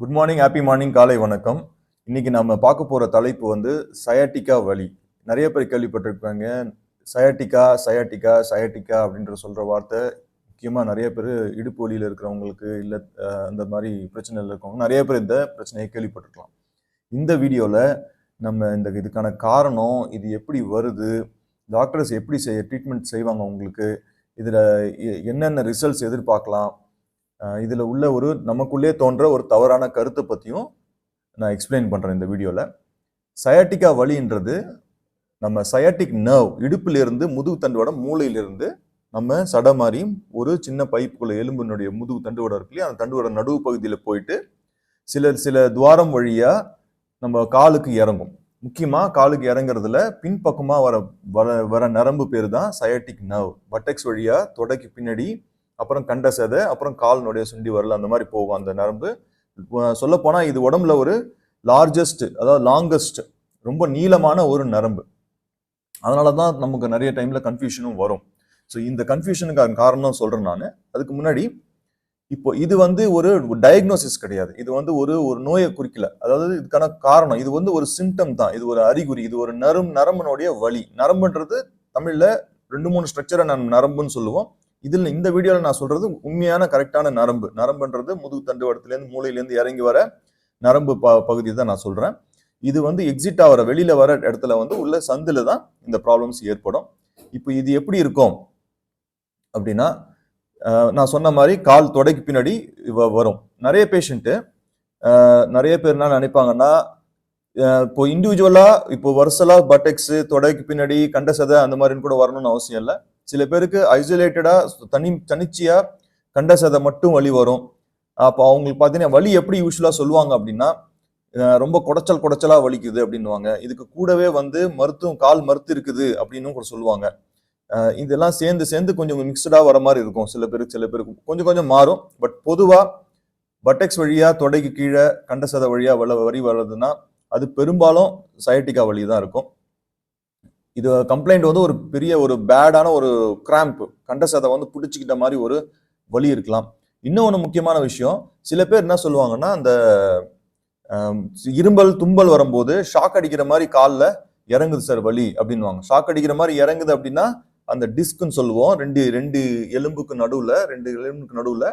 Good morning happy morning காலை வணக்கம். இன்றைக்கி நம்ம பார்க்க போகிற தலைப்பு வந்து சயாட்டிக்கா வலி. நிறைய பேர் கேள்விப்பட்டிருப்பாங்க சயாட்டிக்கா சயாட்டிக்கா சயாட்டிக்கா அப்படின்ற சொல்கிற வார்த்தை முக்கியமாக நிறைய பேர் இடுப்பு வழியில் இருக்கிறவங்களுக்கு இல்லை அந்த மாதிரி பிரச்சனையில் இருக்கவங்க நிறைய பேர் இந்த பிரச்சனையை கேள்விப்பட்டிருக்கலாம். இந்த வீடியோவில் நம்ம இந்த இதுக்கான காரணம் இது எப்படி வருது டாக்டர்ஸ் எப்படி செய்ய ட்ரீட்மெண்ட் செய்வாங்க உங்களுக்கு இதில் என்னென்ன ரிசல்ட்ஸ் எதிர்பார்க்கலாம் இதில் உள்ள ஒரு நமக்குள்ளே தோன்ற ஒரு தவறான கருத்தை பற்றியும் நான் எக்ஸ்பிளைன் பண்ணுறேன் இந்த வீடியோவில் சயாட்டிக்கா வலின்றது நம்ம சயாட்டிக் நர்வ் இடுப்பிலிருந்து முதுகு தண்டுவட மூளையிலிருந்து நம்ம சட மாதிரி ஒரு சின்ன பைப்புக்குள்ள எலும்பினுடைய முதுகு தண்டுவடம் இருக்கு இல்லையா? அந்த தண்டுவட நடுவு பகுதியில் போயிட்டு சில சில துவாரம் வழியாக நம்ம காலுக்கு இறங்கும். முக்கியமாக காலுக்கு இறங்குறதுல பின்பக்கமாக வர வர வர நரம்பு பேர் தான் சயாட்டிக் நர்வ் பட்டெக்ஸ் வழியாக தொடைக்கு பின்னாடி அப்புறம் கண்ட சதை அப்புறம் கால்னுடைய சுண்டி வரல அந்த மாதிரி போகும் அந்த நரம்பு. சொல்ல இது உடம்புல ஒரு லார்ஜஸ்ட் அதாவது லாங்கஸ்ட் ரொம்ப நீளமான ஒரு நரம்பு. அதனால தான் நமக்கு நிறைய டைமில் கன்ஃபியூஷனும் வரும். ஸோ இந்த கன்ஃபியூஷனுக்கு காரணம் சொல்கிறேன் நான். அதுக்கு முன்னாடி இப்போ இது வந்து ஒரு டயக்னோசிஸ் கிடையாது. இது வந்து ஒரு ஒரு நோயை குறிக்கல. அதாவது இதுக்கான காரணம் இது வந்து ஒரு சிம்டம் தான். இது ஒரு அறிகுறி இது ஒரு நரம் நரம்பனுடைய வலி. நரம்புன்றது தமிழில் ரெண்டு மூணு ஸ்ட்ரக்சரை நான் நரம்புன்னு சொல்லுவோம். இதில் இந்த வீடியோவில் நான் சொல்றது உண்மையான கரெக்டான நரம்பு. நரம்புன்றது முதுகு தண்டுவடத்துலேருந்து மூளையிலேருந்து இறங்கி வர நரம்பு ப பகுதி தான் நான் சொல்கிறேன் இது வந்து எக்ஸிட் ஆகிற வெளியில் வர இடத்துல வந்து உள்ள சந்தில் தான் இந்த ப்ராப்ளம்ஸ் ஏற்படும். இப்போ இது எப்படி இருக்கும்? அப்படின்னா நான் சொன்ன மாதிரி கால் தொடைக்கு பின்னாடி வரும். நிறைய பேஷண்ட்டு நிறைய பேர் என்ன நினைப்பாங்கன்னா இப்போ இண்டிவிஜுவலாக இப்போ வருசலாக பட்டெக்ஸு தொடைக்கு பின்னாடி கண்ட சதை அந்த மாதிரின்னு கூட வரணும்னு அவசியம் இல்லை. சில பேருக்கு ஐசோலேட்டடாக தனி தனிச்சையாக கண்ட சதை மட்டும் வலி வரும். அப்போ அவங்களுக்கு பார்த்தீங்கன்னா வலி எப்படி யூஸ்வலாக சொல்லுவாங்க அப்படின்னா ரொம்ப குடைச்சல் குடைச்சலாக வலிக்குது அப்படின்வாங்க இதுக்கு கூடவே வந்து மருத்துவம் கால் மருத்து இருக்குது அப்படின்னு கூட சொல்லுவாங்க. இதெல்லாம் சேர்ந்து சேர்ந்து கொஞ்சம் மிக்சடாக வர மாதிரி இருக்கும். சில பேருக்கு சில பேருக்கு கொஞ்சம் கொஞ்சம் மாறும். பட் பொதுவாக பட்டெக்ஸ் வழியாக தொடைக்கு கீழே கண்ட வழியாக வழியா வள வரி வர்றதுன்னா அது பெரும்பாலும் சயட்டிக்கா வழி தான் இருக்கும். இது கம்ப்ளைண்ட் வந்து ஒரு பெரிய ஒரு பேடான ஒரு கிராம்ப் கண்டசதை வந்து பிடிச்சிக்கிட்ட மாதிரி ஒரு வலி இருக்கலாம். இன்னொன்று முக்கியமான விஷயம் சில பேர் என்ன சொல்லுவாங்கன்னா அந்த இரும்பல் தும்பல் வரும்போது ஷாக் அடிக்கிற மாதிரி காலில் இறங்குது சார் வலி அப்படின்வாங்க ஷாக் அடிக்கிற மாதிரி இறங்குது அப்படின்னா அந்த டிஸ்க்னு சொல்லுவோம். ரெண்டு ரெண்டு எலும்புக்கு நடுவில் ரெண்டு எலும்புக்கு நடுவில்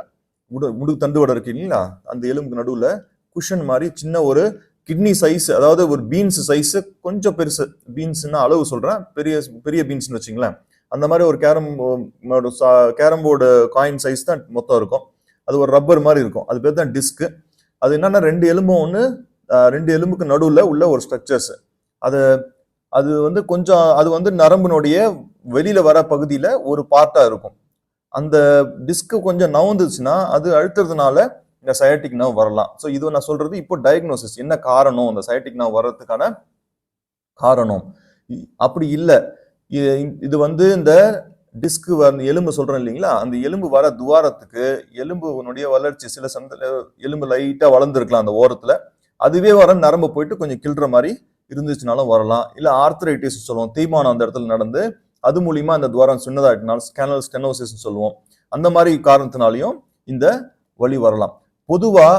முடு தண்டு தண்டுவடை இருக்கு இல்லைங்களா? அந்த எலும்புக்கு நடுவில் குஷன் மாதிரி சின்ன ஒரு கிட்னி சைஸ் அதாவது ஒரு பீன்ஸ் சைஸ் கொஞ்சம் பெருசு. பீன்ஸ்னா அளவு சொல்கிறேன் பெரிய பெரிய பீன்ஸ்னு வச்சுங்களேன் அந்த மாதிரி ஒரு carrom carrom board coin size தான் மொத்தம் இருக்கும். அது ஒரு ரப்பர் மாதிரி இருக்கும். அது பேர் தான் டிஸ்க் அது என்னென்னா ரெண்டு எலும்பும் ஒன்று ரெண்டு எலும்புக்கு நடுவில் உள்ள ஒரு ஸ்ட்ரக்சர்ஸ் அது அது வந்து கொஞ்சம் அது வந்து நரம்பினுடைய வெளியில் வர பகுதியில் ஒரு பார்ட்டாக இருக்கும். அந்த டிஸ்க்கு கொஞ்சம் நவுந்துச்சுன்னா அது அழுத்துறதுனால இந்த சயாட்டிக் நர்வ் வரலாம். ஸோ இது நான் சொல்றது இப்போ டயக்னோசிஸ் என்ன காரணம்? இந்த சயாட்டிக் நர்வ் வர்றதுக்கான காரணம். அப்படி இல்லை. இது வந்து இந்த டிஸ்க் அந்த எலும்பு சொல்றேன் இல்லைங்களா? அந்த எலும்பு வர துவாரத்துக்கு எலும்புனுடைய வளர்ச்சி சில சந்த எலும்பு லைட்டா வளர்ந்துருக்கலாம் அந்த ஓரத்துல. அதுவே வர நரம்பு போயிட்டு கொஞ்சம் கிள்ற மாதிரி இருந்துச்சுனாலும் வரலாம். இல்ல ஆர்த்தரைட்டிஸ் சொல்லுவோம். தீமானம் அந்த இடத்துல நடந்து அது மூலியமா அந்த துவாரம் சின்னதாக ஸ்கேனல் ஸ்டெனோசிஸ் சொல்லுவோம். அந்த மாதிரி காரணத்தினாலையும் இந்த வழி வரலாம். பொதுவாக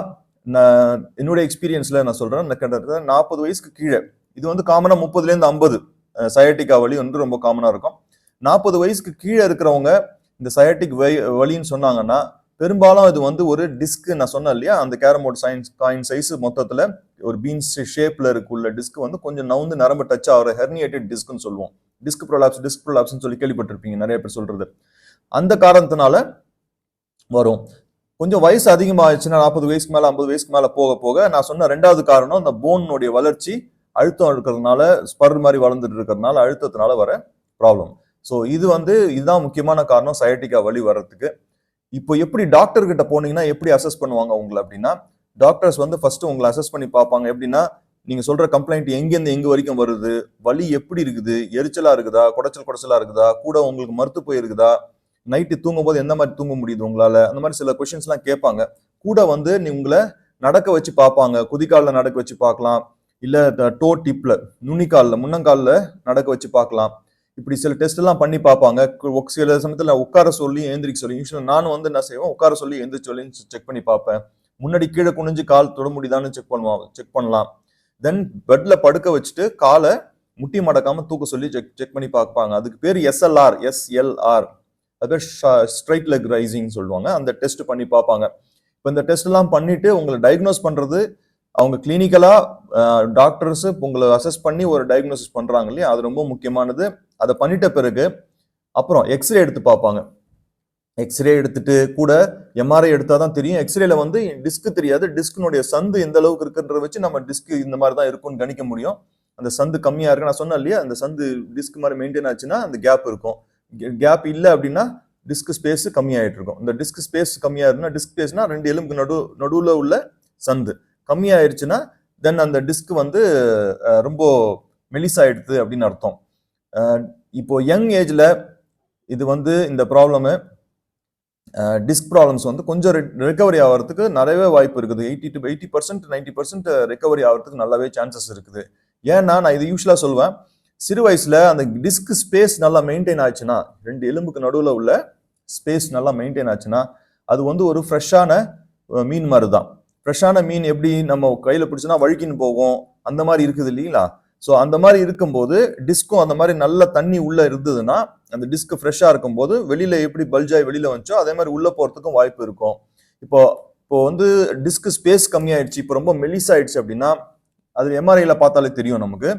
நான் என்னுடைய எக்ஸ்பீரியன்ஸில் நான் சொல்றேன் கிட்டத்தட்ட நாற்பது வயசுக்கு கீழே. இது வந்து காமனாக முப்பதுலேருந்து ஐம்பது. சயாட்டிக்கா வலி வந்து ரொம்ப காமனாக இருக்கும். நாற்பது வயசுக்கு கீழே இருக்கிறவங்க இந்த சயட்டிக் வலின்னு சொன்னாங்கன்னா பெரும்பாலும் இது வந்து ஒரு டிஸ்க் நான் சொன்னேன் இல்லையா? அந்த கேரமோட் சயின்ஸ் காயின் சைஸ் மொத்தத்தில் ஒரு பீன்ஸ் ஷேப்பில் இருக்குள்ள டிஸ்க் வந்து கொஞ்சம் நவுந்து நரம்பு டச் ஆகிற ஹெர்னியேட்டட் டிஸ்க்னு சொல்லுவோம். டிஸ்க் ப்ரொலாப்ஸ் டிஸ்க் ப்ரொலாப்ஸ்னு சொல்லி கேள்விப்பட்டிருப்பீங்க நிறைய பேர் சொல்கிறது அந்த காரணத்தினால வரும். கொஞ்சம் வயசு அதிகமாகிடுச்சுன்னா நாற்பது வயசுக்கு மேலே ஐம்பது வயசுக்கு மேலே போக போக நான் சொன்ன ரெண்டாவது காரணம் இந்த போனுடைய வளர்ச்சி அழுத்தம் இருக்கிறதுனால ஸ்பர் மாதிரி வளர்ந்துட்டு இருக்கிறதுனால அழுத்தத்தினால வர ப்ராப்ளம் ஸோ இது வந்து இதுதான் முக்கியமான காரணம் சயட்டிக்கா வலி வர்றதுக்கு. இப்போ எப்படி டாக்டர் கிட்ட போனீங்கன்னா எப்படி அசஸ் பண்ணுவாங்க உங்களை அப்படின்னா டாக்டர்ஸ் வந்து ஃபர்ஸ்ட் உங்களை அசஸ் பண்ணி பார்ப்பாங்க. எப்படின்னா நீங்க சொல்ற கம்ப்ளைண்ட் எங்கேருந்து எங்க வரைக்கும் வருது? வலி எப்படி இருக்குது? எரிச்சலா இருக்குதா? குடைச்சல் குடைச்சலா இருக்குதா? கூட உங்களுக்கு மறுத்து போயிருக்குதா நைட்டு தூங்கும்போது எந்த மாதிரி தூங்க முடியுது உங்களால்? அந்த மாதிரி சில கொஷின்ஸ்லாம் கேட்பாங்க. கூட வந்து நீ உங்களை நடக்க வச்சு பார்ப்பாங்க. குதிக்காலில் நடக்க வச்சு பார்க்கலாம். இல்லை டோ டிப்பில் நுனிக்காலில் முன்னங்காலில் நடக்க வச்சு பார்க்கலாம். இப்படி சில டெஸ்ட் எல்லாம் பண்ணி பார்ப்பாங்க. சில சமயத்தில் உட்கார சொல்லி எழுந்திரிக்க சொல்லி. யூஸ்வலாக நானும் வந்து என்ன செய்வேன்? உட்கார சொல்லி எழுந்திரிச்சு சொல்லி செக் பண்ணி பார்ப்பேன். முன்னாடி கீழே குனிஞ்சு கால் தொட முடியுதான்னு செக் பண்ணுவோம் செக் பண்ணலாம். தென் பெட்ல படுக்க வச்சுட்டு காலை முட்டி மடக்காம தூக்க சொல்லி செக் செக் பண்ணி பார்ப்பாங்க. அதுக்கு பேர் எஸ்எல்ஆர் எஸ்எல்ஆர் அது ஸ்ட்ரைட் லெக் ரைசிங் சொல்லுவாங்க. அந்த டெஸ்ட் பண்ணி பார்ப்பாங்க. இப்போ இந்த டெஸ்ட்லாம் பண்ணிட்டு உங்களை டயக்னோஸ் பண்ணுறது அவங்க கிளினிக்கலாக டாக்டர்ஸ் உங்களை அசஸ் பண்ணி ஒரு டயக்னோசிஸ் பண்ணுறாங்க இல்லையா? அது ரொம்ப முக்கியமானது. அதை பண்ணிட்ட பிறகு அப்புறம் எக்ஸ்ரே எடுத்து பார்ப்பாங்க. எக்ஸ்ரே எடுத்துட்டு கூட எம்ஆர்ஐ எடுத்தால் தான் தெரியும். எக்ஸ்ரேல வந்து டிஸ்க் தெரியாது. டிஸ்கினுடைய சந்து எந்த அளவுக்கு இருக்குன்றத வச்சு நம்ம டிஸ்க் இந்த மாதிரி தான் இருக்கும்னு கணிக்க முடியும். அந்த சந்து கம்மியாக இருக்கு. நான் சொன்னேன் இல்லையா? அந்த சந்து டிஸ்க் மாதிரி மெயின்டைன் ஆச்சுன்னா அந்த கேப் இருக்கும். கேப் இல்லை அப்படின்னா டிஸ்க் ஸ்பேஸ் கம்மியாகிட்டு இருக்கும். இந்த டிஸ்க் ஸ்பேஸ் கம்மியா டிஸ்க் ஸ்பேஸ்னா ரெண்டு எலும்புக்கு நடு நடுவில் உள்ள சந்து. கம்மியாயிருச்சுன்னா தென் அந்த டிஸ்க் வந்து ரொம்ப மெலிசாயிடுது அப்படின்னு அர்த்தம். இப்போ யங் ஏஜில் இது வந்து இந்த ப்ராப்ளமு டிஸ்க் ப்ராப்ளம்ஸ் வந்து கொஞ்சம் ரெக்கவரி ஆகிறதுக்கு நிறையவே வாய்ப்பு இருக்குது. Eighty to eighty percent ninety percent recovery ஆகிறதுக்கு நல்லாவே சான்சஸ் இருக்குது. ஏன்னா நான் இது யூஸ்வலாக சொல்லுவேன் சிறு வயசில் அந்த டிஸ்க் ஸ்பேஸ் நல்லா மெயின்டைன் ஆச்சுன்னா ரெண்டு எலும்புக்கு நடுவில் உள்ள ஸ்பேஸ் நல்லா மெயின்டைன் ஆச்சுன்னா அது வந்து ஒரு ஃப்ரெஷ்ஷான மீன் மாதிரி தான் ஃப்ரெஷ்ஷான மீன் எப்படி நம்ம கையில் பிடிச்சோன்னா வழுக்கின்னு போகும். அந்த மாதிரி இருக்குது இல்லைங்களா? ஸோ அந்த மாதிரி இருக்கும்போது டிஸ்க்கும் அந்த மாதிரி நல்ல தண்ணி உள்ளே இருந்ததுன்னா அந்த டிஸ்க் ஃப்ரெஷ்ஷாக இருக்கும்போது வெளியில் எப்படி பல்ஜாய் வெளியில் வந்துச்சோ அதே மாதிரி உள்ளே போகிறதுக்கும் வாய்ப்பு இருக்கும். இப்போ இப்போ வந்து டிஸ்க் ஸ்பேஸ் கம்மியாயிடுச்சு இப்போ ரொம்ப மெலிசாயிடுச்சு அப்படின்னா அது எம்ஆர்ஐயில் பார்த்தாலே தெரியும் நமக்கு.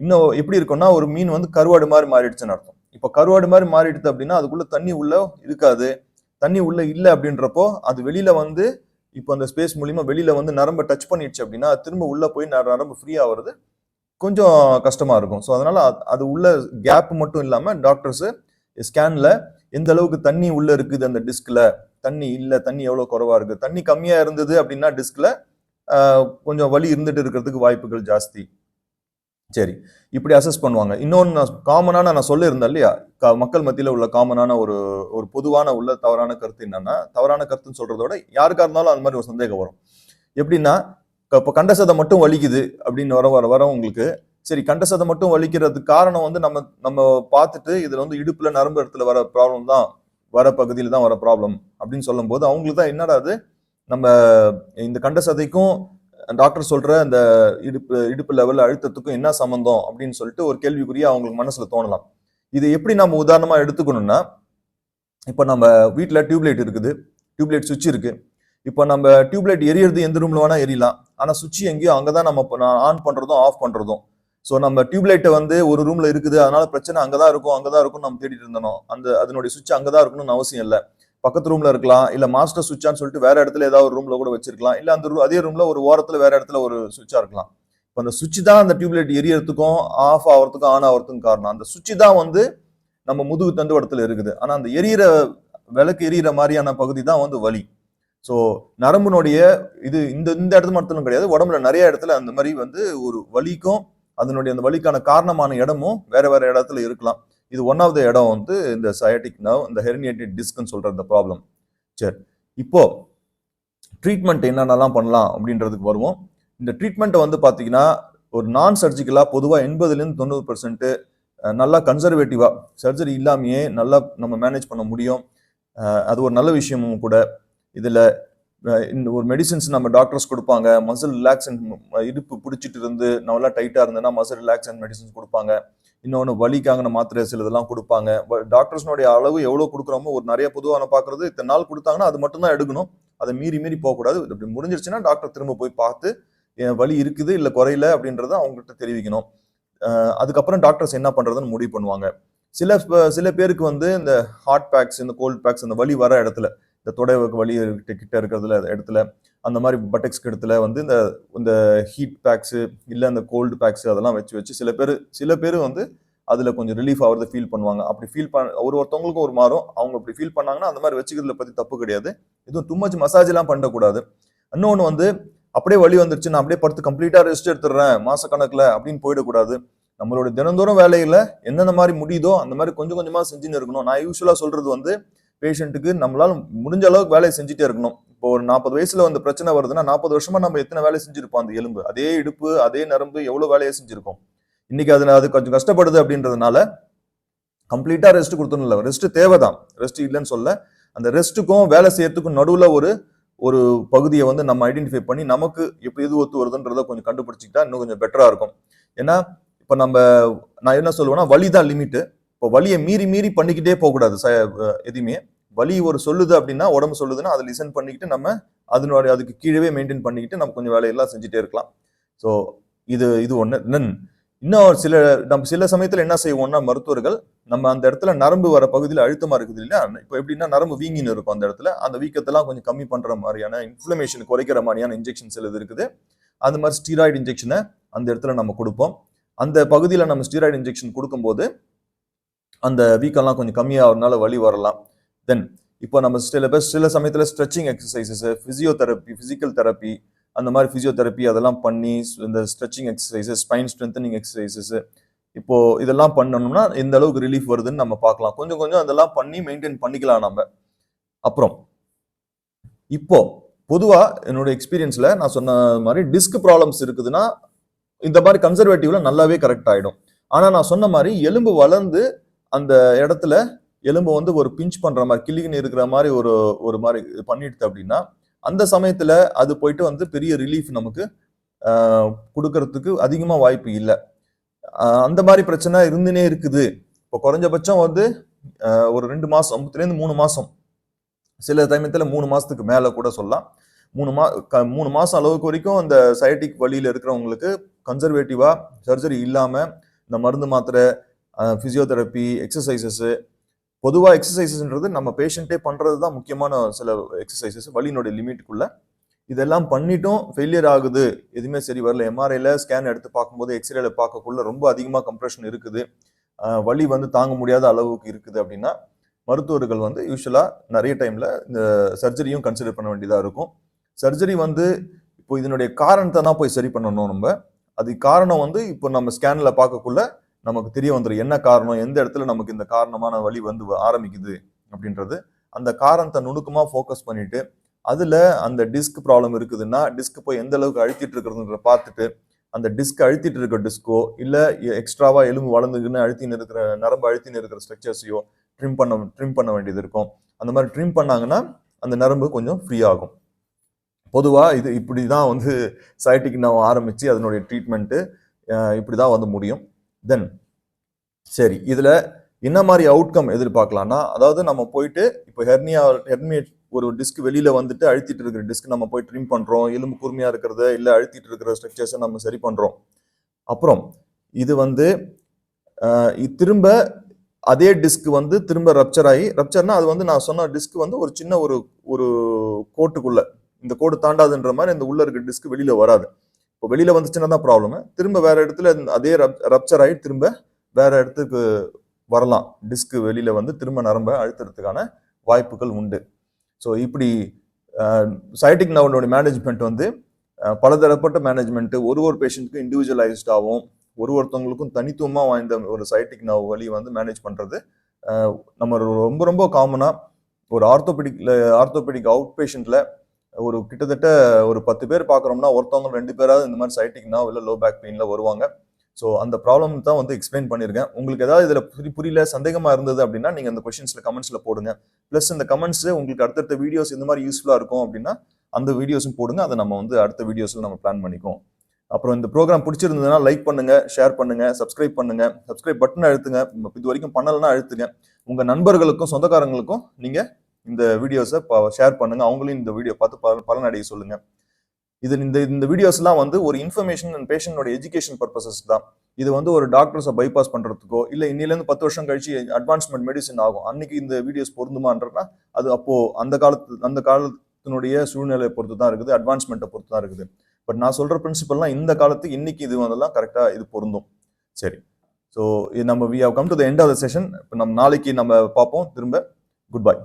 இன்னும் எப்படி இருக்கும்னா ஒரு மீன் வந்து கருவாடு மாதிரி மாறிடுச்சுன்னு அர்த்தம். இப்போ கருவாடு மாதிரி மாறிடுது அப்படின்னா அதுக்குள்ள தண்ணி உள்ள இருக்காது. தண்ணி உள்ள இல்லை அப்படின்றப்போ அது வெளியில வந்து இப்போ அந்த ஸ்பேஸ் மூலியமா வெளியில வந்து நரம்பை டச் பண்ணிடுச்சு அப்படின்னா திரும்ப உள்ள போய் நரம்பு ஃப்ரீ ஆகுறது கொஞ்சம் கஷ்டமா இருக்கும். ஸோ அதனால அது- உள்ள கேப் மட்டும் இல்லாம டாக்டர்ஸ் ஸ்கேன்ல எந்த அளவுக்கு தண்ணி உள்ள இருக்குது அந்த டிஸ்க்ல தண்ணி இல்லை தண்ணி எவ்வளோ குறவா இருக்கு? தண்ணி கம்மியா இருந்தது அப்படின்னா டிஸ்க்ல கொஞ்சம் வலி இருந்துட்டு இருக்கிறதுக்கு வாய்ப்புகள் ஜாஸ்தி. சரி இப்படி அசஸ் பண்ணுவாங்க. இன்னொன்று நான் காமனான நான் சொல்லியிருந்தேன் இல்லையா? க- மக்கள் மத்தியில் உள்ள காமனான ஒரு ஒரு பொதுவான உள்ள தவறான கருத்து என்னன்னா தவறான கருத்துன்னு சொல்கிறத விட யாருக்கா இருந்தாலும் அந்த மாதிரி ஒரு சந்தேகம் வரும். எப்படின்னா க- இப்போ கண்டசதை மட்டும் வலிக்குது அப்படின்னு வர வர வர உங்களுக்கு சரி கண்டசதை மட்டும் வலிக்கிறதுக்கு காரணம் வந்து நம்ம நம்ம பார்த்துட்டு இதில் வந்து இடுப்புல நரம்பு இடத்துல வர ப்ராப்ளம் தான் வர பகுதியில் தான் வர ப்ராப்ளம் அப்படின்னு சொல்லும்போது அவங்களுக்கு தான் என்னடா அது நம்ம இந்த கண்டசதைக்கும் டாக்டர் சொல்ற அந்த இடுப்பு இடுப்பு லெவல் அழுத்தத்துக்கும் என்ன சம்மந்தம் அப்படின்னு சொல்லிட்டு ஒரு கேள்விக்குரிய அவங்களுக்கு மனசுல தோணலாம். இது எப்படி நம்ம உதாரணமா எடுத்துக்கணும்னா இப்போ நம்ம வீட்டில் டியூப்லைட் இருக்குது. டியூப்லைட் சுவிட்ச் இருக்கு. இப்போ நம்ம டியூப்லைட் எரியறது எந்த ரூம்ல வேணா எரியலாம். ஆனால் சுவிட்ச் எங்கேயோ அங்கே தான் நம்ம ஆன் பண்ணுறதும் ஆஃப் பண்ணுறதும் ஸோ நம்ம டியூப்லைட்டை வந்து ஒரு ரூம்ல இருக்குது. அதனால பிரச்சனை அங்கே தான் இருக்கும் அங்கே தான் இருக்கும் நம்ம தேடிட்டு இருந்தோம். அந்த அதனுடைய சுவிட்ச் அங்கதான் இருக்கணும்னு அவசியம் இல்லை. பக்கத்து ரூம்ல இருக்கலாம் இல்ல மாஸ்டர் சுவிட்சான்னு சொல்லிட்டு வேற இடத்துல ஏதாவது ஒரு ரூம்ல கூட வச்சிருக்கலாம் இல்ல அந்த room- அதே ரூம்ல ஒரு ஓரத்துல வேற இடத்துல ஒரு சுவிட்சா இருக்கலாம். இப்போ அந்த சுவிட்ச் தான் அந்த டியூப்லைட் எரியறதுக்கும் ஆஃப் ஆகிறதுக்கும் ஆன் ஆகிறதுக்கும் காரணம். அந்த சுவிட்ச் தான் வந்து நம்ம முதுகு தண்டு இடத்துல இருக்குது. ஆனா அந்த எரியிற விளக்கு எரியிற மாதிரியான பகுதி தான் வந்து வலி. ஸோ நரம்புனுடைய இது இந்த இந்த இடத்துல மட்டும் கிடையாது உடம்புல நிறைய இடத்துல அந்த மாதிரி வந்து ஒரு வலிக்கும் அதனுடைய அந்த வலிக்கான காரணமான இடமும் வேற வேற இடத்துல இருக்கலாம். இது ஒன் ஆஃப் த இடம் வந்து இந்த சயாட்டிக் நர்வ் இந்த ஹெர்னியேட்டட் டிஸ்க்னு சொல்கிற இந்த ப்ராப்ளம் சரி இப்போ ட்ரீட்மெண்ட் என்னென்னலாம் பண்ணலாம் அப்படின்றதுக்கு வருவோம். இந்த ட்ரீட்மெண்ட்டை வந்து பார்த்தீங்கன்னா ஒரு நான் சர்ஜிக்கலாக பொதுவாக எண்பதுலேருந்து தொண்ணூறு பர்சன்ட்டு நல்லா கன்சர்வேட்டிவாக சர்ஜரி இல்லாமையே நல்லா நம்ம மேனேஜ் பண்ண முடியும். அது ஒரு நல்ல விஷயமும் கூட. இதில் இந்த ஒரு மெடிசின்ஸ் நம்ம டாக்டர்ஸ் கொடுப்பாங்க. மசில் ரிலாக்ஸன் இடுப்பு பிடிச்சிட்டு இருந்து நல்லா டைட்டாக இருந்ததுன்னா மசில் ரிலாக்ஸன் மெடிசின்ஸ் கொடுப்பாங்க. இன்னொன்று வலிக்காங்கின மாத்திரை சில இதெல்லாம் கொடுப்பாங்க டாக்டர்ஸ்னுடைய அளவு எவ்வளோ கொடுக்குறோமோ ஒரு நிறைய பொதுவாக பார்க்குறது இத்தனை நாள் கொடுத்தாங்கன்னா அது மட்டும்தான் எடுக்கணும். அதை மீறி மீறி போகக்கூடாது. அப்படி முடிஞ்சிருச்சுன்னா டாக்டர் திரும்ப போய் பார்த்து என் வலி இருக்குது இல்லை குறையல அப்படின்றத அவங்ககிட்ட தெரிவிக்கணும். அதுக்கப்புறம் டாக்டர்ஸ் என்ன பண்ணுறதுன்னு முடிவு பண்ணுவாங்க. சில சில பேருக்கு வந்து இந்த ஹாட் பேக்ஸ் இந்த கோல்ட் பேக்ஸ் இந்த வலி வர இடத்துல இந்த தொடை வலி கிட்ட கிட்ட இருக்கிறதுல இடத்துல அந்த மாதிரி பட்டெக்ஸ்க்கு இடத்துல வந்து இந்த இந்த ஹீட் பேக்ஸு இல்லை அந்த கோல்டு பேக்ஸு அதெல்லாம் வச்சு வச்சு சில பேர் சில பேர் வந்து அதில் கொஞ்சம் ரிலீஃப் ஆகிறது ஃபீல் பண்ணுவாங்க. அப்படி ஃபீல் பண்ண ஒரு ஒருத்தவங்களுக்கும் ஒரு மாறும். அவங்க அப்படி ஃபீல் பண்ணாங்கன்னா அந்த மாதிரி வச்சுக்கிறதுல பற்றி தப்பு கிடையாது. எதுவும் டூ மச் பண்ணக்கூடாது. இன்னொன்று வந்து அப்படியே வழி வந்துருச்சு நான் அப்படியே படுத்து கம்ப்ளீட்டாக ரெஸ்ட் எடுத்துடுறேன் மாசக்கணக்கில் அப்படின்னு போயிடக்கூடாது. நம்மளோட தினந்தோறும் வேலையில் என்னென்ன மாதிரி முடியுதோ அந்த மாதிரி கொஞ்சம் கொஞ்சமாக செஞ்சுன்னு இருக்கணும். நான் யூஸ்வலாக சொல்கிறது வந்து பேஷண்ட்டுக்கு நம்மளால முடிஞ்ச அளவுக்கு வேலையை செஞ்சுட்டே இருக்கணும். இப்போ ஒரு நாற்பது வயசுல வந்து பிரச்சனை வருதுன்னா நாற்பது வருஷமா நம்ம எத்தனை வேலை செஞ்சிருப்போம்? அந்த எலும்பு. அதே இடுப்பு அதே நரம்பு எவ்வளவு வேலையை செஞ்சிருக்கோம்? இன்னைக்கு அது அது கொஞ்சம் கஷ்டப்படுது அப்படின்றதுனால கம்ப்ளீட்டா ரெஸ்ட் கொடுத்தணும் இல்லை. ரெஸ்ட் தேவைதான். ரெஸ்ட் இல்லைன்னு சொல்ல. அந்த ரெஸ்ட்டுக்கும் வேலை செய்யறதுக்கும் நடுவுல ஒரு ஒரு பகுதியை வந்து நம்ம ஐடென்டிஃபை பண்ணி நமக்கு எப்படி எது ஒத்து வருதுன்றதை கொஞ்சம் கண்டுபிடிச்சிக்கிட்டா இன்னும் கொஞ்சம் பெட்டரா இருக்கும். ஏன்னா இப்போ நம்ம நான் என்ன சொல்லுவேன்னா வழி தான் லிமிட்டு இப்போ வலியை மீறி மீறி பண்ணிக்கிட்டே போகக்கூடாது ச எதையுமே. வலி ஒரு சொல்லுது அப்படின்னா உடம்பு சொல்லுதுன்னா அதை லிசன் பண்ணிக்கிட்டு நம்ம அதனுடைய அதுக்கு கீழே மெயின்டைன் பண்ணிக்கிட்டு நம்ம கொஞ்சம் வேலையெல்லாம் செஞ்சுட்டே இருக்கலாம். ஸோ இது இது ஒன்று நன் இன்னும் சில நம்ம சில சமயத்தில் என்ன செய்வோம்னா மருத்துவர்கள் நம்ம அந்த இடத்துல நரம்பு வர பகுதியில் அழுத்தமாக இருக்குது இல்லையா? இப்போ எப்படின்னா நரம்பு வீங்கின்னு இருக்கும் அந்த இடத்துல. அந்த வீக்கத்தெல்லாம் கொஞ்சம் கம்மி பண்ணுற மாதிரியான இன்ஃப்ளமேஷன் குறைக்கிற மாதிரியான இன்ஜெக்ஷன்ஸ் சிலது இருக்குது. அந்த மாதிரி ஸ்டீராய்டு இன்ஜெக்ஷனை அந்த இடத்துல நம்ம கொடுப்போம். அந்த பகுதியில் நம்ம ஸ்டீராய்டு இன்ஜெக்ஷன் கொடுக்கும்போது அந்த வீக்கெல்லாம் கொஞ்சம் கம்மியாகிறதுனால வலி வரலாம். தென் இப்போ நம்ம சில பேர் சில சமயத்தில் stretching exercises physiotherapy physical therapy அந்த மாதிரி ஃபிசியோதெரப்பி அதெல்லாம் பண்ணி இந்த stretching exercises spine strengthening exercises இப்போ இதெல்லாம் பண்ணணும்னா எந்த அளவுக்கு ரிலீஃப் வருதுன்னு நம்ம பார்க்கலாம். கொஞ்சம் கொஞ்சம் அதெல்லாம் பண்ணி மெயின்டைன் பண்ணிக்கலாம் நம்ம அப்புறம் இப்போ பொதுவாக என்னோட எக்ஸ்பீரியன்ஸில் நான் சொன்ன மாதிரி டிஸ்க் ப்ராப்ளம்ஸ் இருக்குதுன்னா இந்த மாதிரி கன்சர்வேட்டிவ்ல நல்லாவே கரெக்ட் ஆகிடும் ஆனால் நான் சொன்ன மாதிரி எலும்பு வளர்ந்து அந்த இடத்துல எலும்பு வந்து ஒரு பிஞ்ச் பண்ற மாதிரி கிளிகின்னு இருக்கிற மாதிரி ஒரு ஒரு மாதிரி இது பண்ணிடுது அப்படின்னா அந்த சமயத்துல அது போயிட்டு வந்து பெரிய ரிலீஃப் நமக்கு கொடுக்கறதுக்கு அதிகமாக வாய்ப்பு இல்லை. அந்த மாதிரி பிரச்சனை இருந்துனே இருக்குது. இப்போ குறைஞ்சபட்சம் வந்து ஒரு ரெண்டு மாதம் இருந்து மூணு மாதம் சில சமயத்தில் மூணு மாதத்துக்கு மேலே கூட சொல்லலாம். மூணு மா க- மூணு மாதம் அளவுக்கு வரைக்கும் அந்த சைட்டிக் வழியில் இருக்கிறவங்களுக்கு கன்சர்வேட்டிவாக சர்ஜரி இல்லாமல் இந்த மருந்து மாத்திரை ஃபிசியோதெரப்பி எக்ஸசைசஸ்ஸு பொதுவாக எக்ஸசைசஸ்ன்றது நம்ம பேஷண்ட்டே பண்ணுறது தான் முக்கியமான சில எக்ஸசைசஸ் வலியினுடைய லிமிட்டுக்குள்ளே இதெல்லாம் பண்ணிட்டும் ஃபெயிலியர் ஆகுது. எதுவுமே சரி வரல. எம்ஆர்ஐயில் ஸ்கேன் எடுத்து பார்க்கும்போது எக்ஸ்ரேல பார்க்கக்குள்ள ரொம்ப அதிகமாக கம்ப்ரெஷன் இருக்குது. வலி வந்து தாங்க முடியாத அளவுக்கு இருக்குது அப்படின்னா மருத்துவர்கள் வந்து யூஸ்வலாக நிறைய டைமில் இந்த சர்ஜரியும் கன்சிடர் பண்ண வேண்டியதாக இருக்கும். சர்ஜரி வந்து இப்போ இதனுடைய காரணத்தை தான் போய் சரி பண்ணணும் நம்ம. அது காரணம் வந்து இப்போ நம்ம ஸ்கேனில் பார்க்கக்குள்ள நமக்கு தெரிய வந்துடும் என்ன காரணம்? எந்த இடத்துல நமக்கு இந்த காரணமான வலி வந்து வ- ஆரம்பிக்குது? அப்படின்றது. அந்த காரணத்தை நுணுக்கமாக ஃபோக்கஸ் பண்ணிட்டு அதில் அந்த டிஸ்க் ப்ராப்ளம் இருக்குதுன்னா டிஸ்க் போய் எந்த அளவுக்கு அழுத்திட்டு இருக்கிறதுன்ற பார்த்துட்டு அந்த டிஸ்க் அழுத்திட்டு இருக்க டிஸ்கோ இல்லை எக்ஸ்ட்ராவாக எலும்பு வளர்ந்துக்குன்னு அழுத்தின்னு இருக்கிற நரம்பு அழுத்தின்னு இருக்கிற ஸ்ட்ரக்சர்ஸையோ ட்ரிம் பண்ண ட்ரிம் பண்ண வேண்டியது இருக்கும். அந்த மாதிரி ட்ரிம் பண்ணாங்கன்னா அந்த நரம்பு கொஞ்சம் ஃப்ரீ ஆகும். பொதுவாக இது இப்படி தான் வந்து சைட்டிக் நான் ஆரம்பித்து அதனுடைய ட்ரீட்மெண்ட்டு இப்படி தான் வந்து முடியும். தென் சரி இதில் என்ன மாதிரி அவுட்கம் எதிர்பார்க்கலாம்னா அதாவது நம்ம போயிட்டு இப்போ ஹெர்னியா ஹெர்னியேட் ஒரு டிஸ்க் வெளியில் வந்துட்டு அழுத்திட்டு இருக்கிற டிஸ்க் நம்ம போய் ட்ரிம் பண்ணுறோம் எலும்பு கூர்மையாக இருக்கிறத இல்லை அழுத்திட்டு இருக்கிற ஸ்ட்ரக்சர்ஸை நம்ம சரி பண்ணுறோம் அப்புறம் இது வந்து திரும்ப அதே டிஸ்க் வந்து திரும்ப ரப்சர் ஆகி ரப்சர்னா அது வந்து நான் சொன்ன டிஸ்க் வந்து ஒரு சின்ன ஒரு ஒரு கோட்டுக்குள்ள இந்த கோடு தாண்டாதுன்ற மாதிரி இந்த உள்ள இருக்க டிஸ்க் வெளியில் வராது. இப்போ வெளியில வந்துச்சுன்னா தான் ப்ராப்ளம் திரும்ப வேற இடத்துல அதே அதே ரப்சர் ஆகி திரும்ப வேற இடத்துக்கு வரலாம். டிஸ்க் வெளியில வந்து திரும்ப நரம்ப அழுத்துறதுக்கான வாய்ப்புகள் உண்டு. ஸோ இப்படி சைட்டிக் நவனுடைய மேனேஜ்மெண்ட் வந்து பலதரப்பட்ட மேனேஜ்மெண்ட்டு ஒரு ஒரு பேஷண்ட்டுக்கும் இண்டிவிஜுவலைஸ்டாகவும் ஒரு ஒருத்தவங்களுக்கும் தனித்துவமாக வாய்ந்த ஒரு சைட்டிக் நவ் வழி வந்து மேனேஜ் பண்ணுறது நம்ம ரொம்ப ரொம்ப காமனாக ஒரு ஆர்த்தோபெடிக்ல ஆர்த்தோபெடிக் அவுட் பேஷண்ட்டில் ஒரு கிட்டத்தட்ட ஒரு பத்து பேர் பார்க்குறோம்னா ஒருத்தவங்க ரெண்டு பேராவது இந்த மாதிரி சைட்டிக் இல்லை லோ பேக் பெயினில் வருவாங்க. ஸோ அந்த ப்ராப்ளம் தான் வந்து எக்ஸ்பிளைன் பண்ணியிருக்கேன். உங்களுக்கு ஏதாவது இதில் புரி புரியல சந்தேகமாக இருந்தது அப்படின்னா நீங்கள் அந்த கொஷின்ஸில் கமெண்ட்ஸில் போடுங்க. ப்ளஸ் இந்த கமெண்ட்ஸ் உங்களுக்கு அடுத்தடுத்த வீடியோஸ் இந்த மாதிரி யூஸ்ஃபுல்லாக இருக்கும் அப்படின்னா அந்த வீடியோஸும் போடுங்க. அதை நம்ம வந்து அடுத்த வீடியோஸில் நம்ம பிளான் பண்ணிக்குவோம். அப்புறம் இந்த ப்ரோக்ராம் பிடிச்சிருந்ததுன்னா லைக் பண்ணுங்க ஷேர் பண்ணுங்க சப்ஸ்கிரைப் பண்ணுங்க. சப்ஸ்கிரைப் பட்டன் அழுத்துங்க. இது வரைக்கும் பண்ணலைன்னா அழுத்துங்க. உங்கள் நண்பர்களுக்கும் சொந்தக்காரங்களுக்கும் நீங்கள் இந்த வீடியோஸை ஷேர் பண்ணுங்க. அவங்களையும் இந்த வீடியோ பார்த்து பல பலனடைய சொல்லுங்க. இது இந்த இந்த வீடியோஸ்லாம் வந்து ஒரு இன்ஃபர்மேஷன் அண்ட் பேஷண்டோட எஜுகேஷன் பர்பசஸ் தான். இது வந்து ஒரு டாக்டர்ஸை பைபாஸ் பண்ணுறதுக்கோ இல்லை இன்னிலேருந்து பத்து வருஷம் கழிச்சு அட்வான்ஸ்மெண்ட் மெடிசன் ஆகும். அன்னைக்கு இந்த வீடியோஸ் பொருந்துமான்றனா அது அப்போது அந்த காலத்து அந்த காலத்தினுடைய சூழ்நிலையை பொறுத்து தான் இருக்குது. அட்வான்ஸ்மெண்ட்டை பொறுத்து தான் இருக்குது. பட் நான் சொல்கிற பிரின்சிபல்லாம் இந்த காலத்துக்கு இன்னைக்கு இது வந்தெல்லாம் கரெக்டாக இது பொருந்தும். சரி. ஸோ நம்ம we have come to the end of the session இப்போ நம்ம நாளைக்கு நம்ம பார்ப்போம். திரும்ப குட் பை